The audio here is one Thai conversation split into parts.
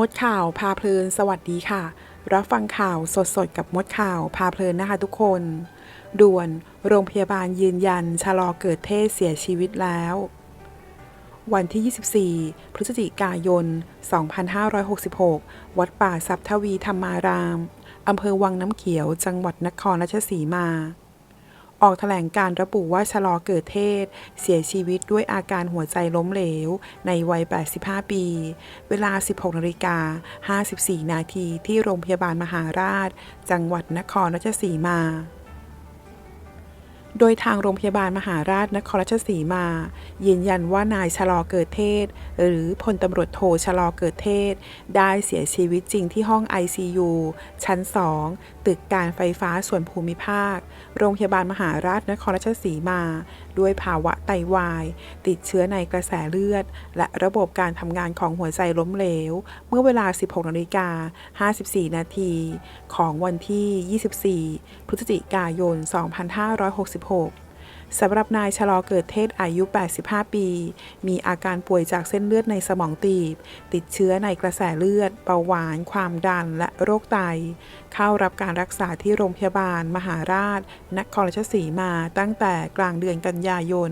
มดข่าวพาเพลินสวัสดีค่ะ รับฟังข่าวสดๆ กับมดข่าวพาเพลินนะคะทุกคน ด่วนโรงพยาบาลยืนยันชะลอเกิดเทศเสียชีวิตแล้ว วันที่ 24 พฤศจิกายน 2566 วัดป่าสัพทวีธรรมาราม อำเภอวังน้ำเขียว จังหวัดนครราชสีมา ออกแถลงการระบุว่าชะลอเกิดเทศ เสียชีวิตด้วยอาการหัวใจล้มเหลว ในวัย 85 ปี เวลา 16นาฬิกา54 นาทีที่โรงพยาบาลมหาราช จังหวัดนครราชสีมา โดยทางโรงพยาบาลมหาราชนครราชสีมา ยืนยันว่านายชะลอเกิดเทศ หรือพลตำรวจโทชะลอเกิดเทศ ได้เสียชีวิตจริงที่ห้อง ICU ชั้น 2 ตึกการไฟฟ้าส่วนภูมิภาค โรงพยาบาลมหาราชนครราชสีมา ด้วยภาวะไตวาย ติดเชื้อในกระแสเลือด และระบบการทำงานของหัวใจล้มเหลว เมื่อเวลา 16นาฬิกา54 นาทีของวันที่ 24 พฤศจิกายน36 สำหรับนายชะลอเกิดเทศอายุ 85 ปี มีอาการป่วยจากเส้นเลือดในสมองตีบ ติดเชื้อในกระแสเลือด เบาหวาน ความดัน และโรคไต เข้ารับการรักษาที่โรงพยาบาล มหาราช นครราชสีมาตั้งแต่กลางเดือนกันยายน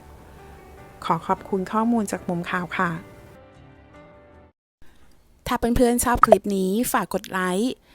2566 ขอขอบคุณข้อมูลจากมุมข่าวค่ะถ้าเพื่อนๆชอบคลิปนี้ฝากกดไลค์